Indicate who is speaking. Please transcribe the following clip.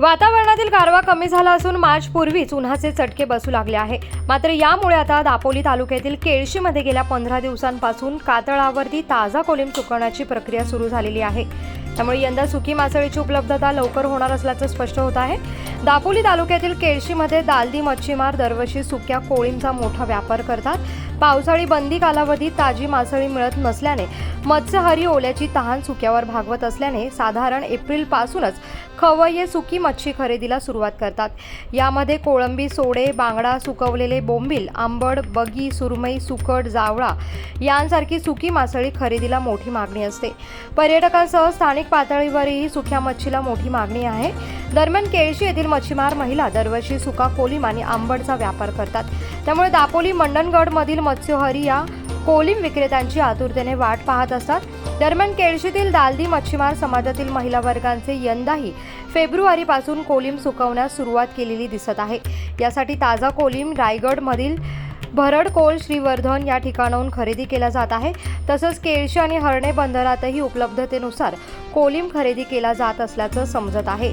Speaker 1: वातावरणातील गारवा कमी झाला असून मार्च पूर्वीच उन्हाचे चटके बसू लागले आहे. मात्र यामुळे आता दापोली तालुक्यातील केळशीमध्ये गेल्या पंधरा दिवसांपासून कातळावरती ताजा कोलिम चुकवण्याची प्रक्रिया सुरू झालेली आहे. त्यामुळे यंदा सुकी मासळीची उपलब्धता लवकर होणार असल्याचं स्पष्ट होत आहे. दापोली तालुक्यातील केळशीमध्ये दालदी मच्छीमार दरवर्षी सुक्या कोळींचा मोठा व्यापार करतात. पावसाळी बंदी कालावधीत ताजी मासळी मिळत नसल्याने मत्स्यहारी ओल्याची तहान सुक्यावर भागवत असल्याने साधारण एप्रिलपासूनच खवय्ये सुकी मच्छी खरेदीला सुरुवात करतात. यामध्ये कोळंबी सोडे बांगडा सुकवलेले बोंबील आंबड बगी सुरमई सुकट जावळा यांसारखी सुकी मासळी खरेदीला मोठी मागणी असते. पर्यटकांसह स्थानिक पातळीवरही सुक्या मच्छीला मोठी मागणी आहे. दरम्यान केळशी येथील मच्छीमार महिला दरवर्षी सुका कोलीम आणि आंबडचा व्यापार करतात. त्यामुळे दापोली मंडणगडमधील मत्स्यहरी या कोलिम विक्रेत्यांची आतुरतेने वाट पाहत असतात. दरम्यान केळशीतील दालदी मच्छीमार समाजातील महिला वर्गांचे यंदाही फेब्रुवारीपासून कोलिम सुकवण्यास सुरुवात केलेली दिसत आहे. यासाठी ताजा कोलिम रायगडमधील भरडकोल श्रीवर्धन या ठिकाणाहून खरेदी केला जात आहे. तसंच केळशी आणि हर्णे बंदरातही उपलब्धतेनुसार कोलिम खरेदी केला जात असल्याचं समजत आहे.